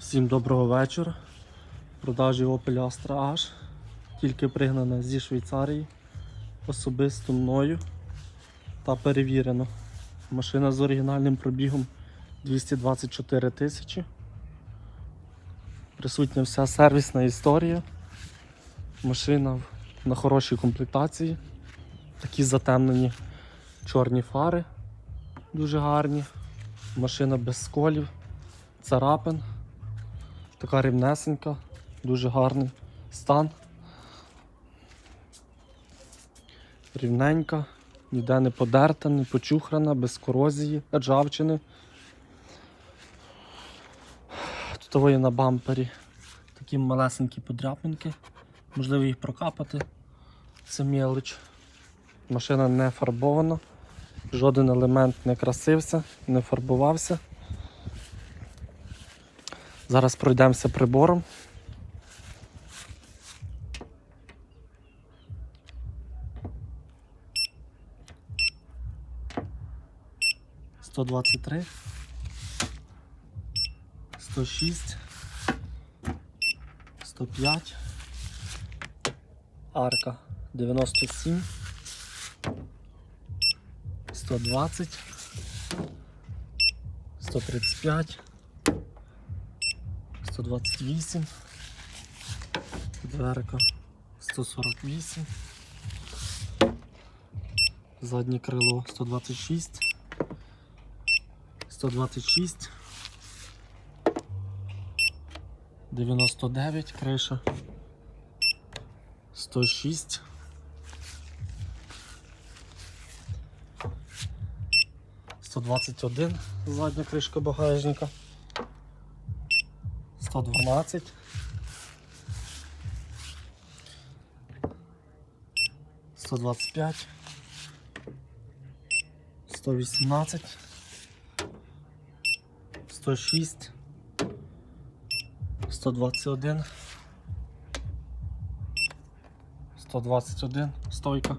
Всім доброго вечора. В Продажі Opel Astra H. Тільки пригнана зі Швейцарії. Особисто мною та перевірено. Машина з оригінальним пробігом 224 тисячі. Присутня вся сервісна історія. Машина на хорошій комплектації. Такі затемнені чорні фари. Дуже гарні. Машина без сколів, царапин. Така рівнесенька, дуже гарний стан. Рівненька, ніде не подерта, не почухрана, без корозії, ржавчини. Тут є на бампері такі малесенькі подряпинки. Можливо їх прокапати. Це мелоч. Машина не фарбована, жоден елемент не красився, не фарбувався. Зараз пройдемося прибором. Сто двадцять три. Сто шість. Сто п'ять. Арка дев'яносто сім. Сто двадцять. Сто тридцять п'ять. 128, дверка 148, заднє крило 126, 126, 99, криша 106. Сто двадцять один. Задня кришка багажника. 112. Сто двадцять п'ять. Сто вісімнадцять. Сто шість. Сто двадцять один. Сто двадцять один. Стойка.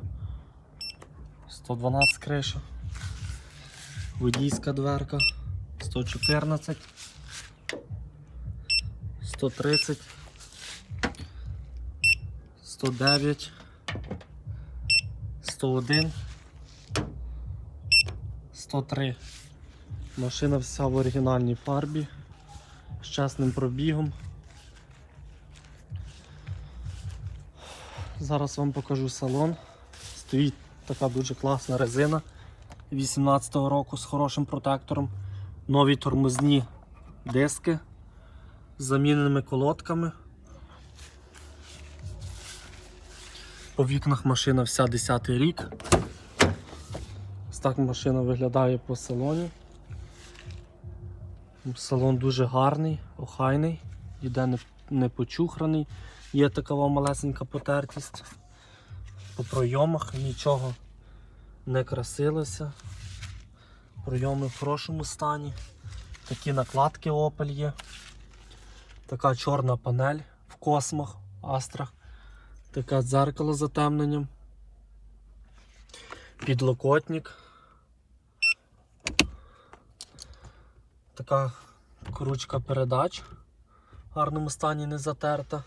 Сто дванадцять криша. Водійська дверка. Сто чотирнадцять. 130, 109, 101, 103. Машина вся в оригінальній фарбі з чесним пробігом. Зараз вам покажу салон. Стоїть така дуже класна резина 18-го року з хорошим протектором. Нові тормозні диски з заміненими колодками. По вікнах машина вся 10 рік. Ось так машина виглядає по салоні. Салон дуже гарний, охайний, ніде не, не. Є така малесенька потертість. По пройомах нічого не красилося. Пройоми в хорошому стані. Такі накладки Opel є. Така чорна панель в космах, астрах. Таке дзеркало з затемненням. Підлокотник. Така кручка передач в гарному стані не затерта.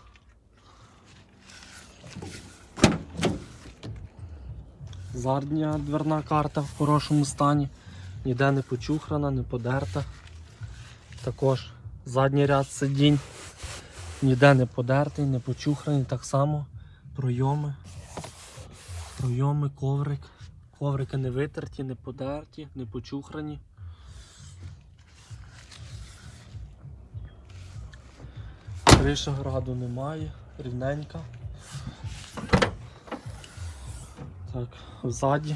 Задня дверна карта в хорошому стані, ніде не почухрана, не подерта. Також задній ряд сидінь. Ніде не подертий, не почухраний, так само пройоми. Пройоми, коврик. Коврики не витерті, не подерті, не почухрані. Криша граду немає, рівненька. Так, ззаді.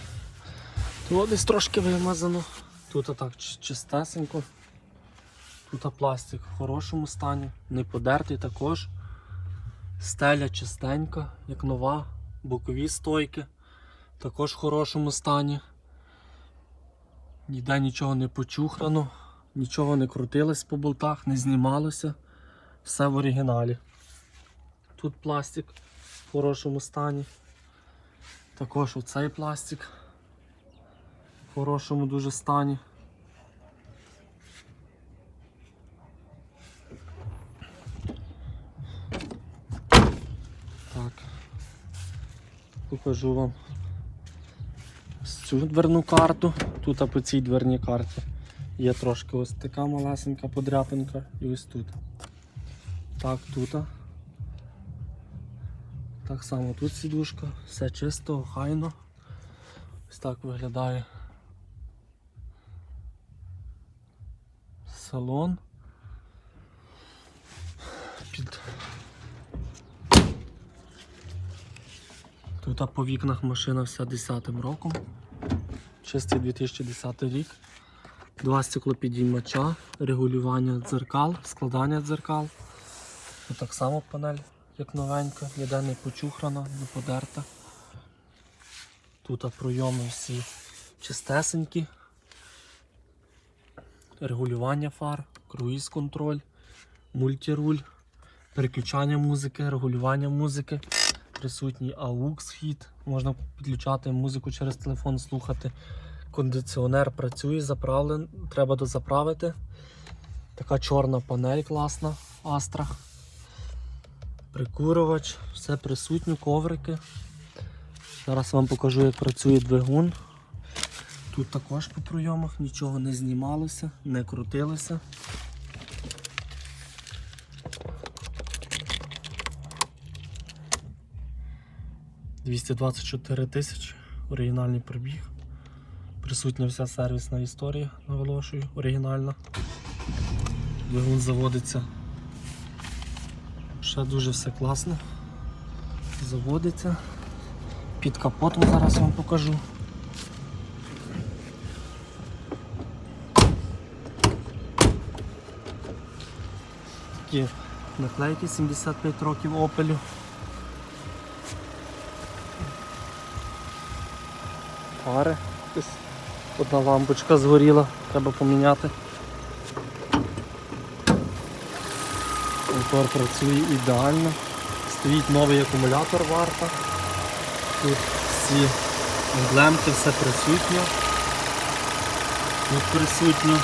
Тут десь трошки вимазано. Тут отак чистесенько. Тут пластик в хорошому стані, не подертий також. Стеля чистенька, як нова, бокові стойки також в хорошому стані. Ніде нічого не почухрано, нічого не крутилось по болтах, не знімалося. Все в оригіналі. Тут пластик в хорошому стані. Також оцей пластик в хорошому дуже стані. Покажу вам цю дверну карту. Тут по цій дверній карті є трошки ось така малесенька подряпинка і ось тут. Так, тут. Так само тут сідушка, все чисто, охайно. Ось так виглядає салон. Під... Тут по вікнах машина вся 10 роком. Чистий 2010 рік. Два стеклопідіймача, регулювання дзеркал, складання дзеркал. Тут так само панель, як новенька, ніде не почухрана, не подерта. Тут пройоми всі чистесенькі. Регулювання фар, круїз контроль, мультируль, переключання музики, регулювання музики. Присутній AUX вхід, можна підключати музику через телефон, слухати. Кондиціонер працює, заправлен, треба дозаправити. Така чорна панель класна, Astra. Прикурювач, все присутнє, коврики. Зараз вам покажу, як працює двигун. Тут також по пройомах нічого не знімалося, не крутилося. «224 тисячі, оригінальний пробіг. Присутня вся сервісна історія, наголошую, оригінальна. Двигун заводиться. Ще дуже все класно. Заводиться. Під капотом зараз вам покажу. Такі наклейки 75 років Opel. Фари. Одна лампочка згоріла, треба поміняти. Мотор працює ідеально. Стоїть новий акумулятор варта. Тут всі емблемки, все присутнє. Тут присутньо.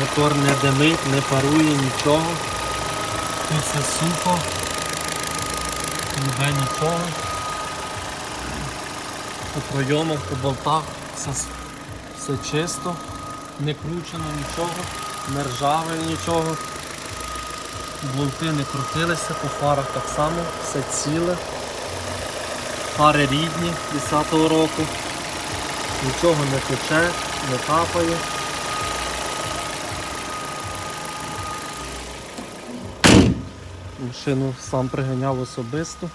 Мотор не димить, не парує, нічого. Тут все сухо. Ніде нічого. По пройомах, по болтах все, все чисто, не кручено нічого, не ржаве нічого. Болти не крутилися, по фарах так само, все ціле. Фари рідні 10-го року. Нічого не тече, не капає. Машину сам приганяв особисто.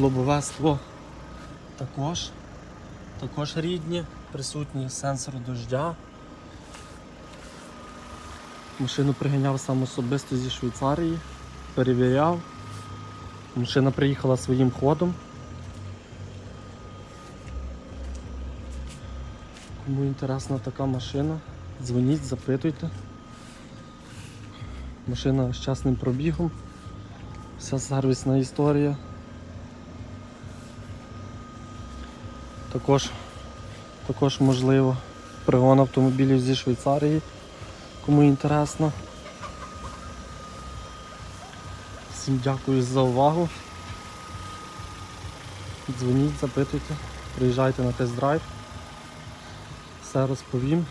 Лобове скло також. Також рідні, присутній сенсор дождя. Машину приганяв сам особисто зі Швейцарії, перевіряв. Машина приїхала своїм ходом. Кому інтересна така машина, дзвоніть, запитуйте. Машина з частним пробігом, вся сервісна історія. Також, також можливо пригон автомобілів зі Швейцарії, кому інтересно. Всім дякую за увагу. Дзвоніть, запитуйте, приїжджайте на тест-драйв. Все розповім.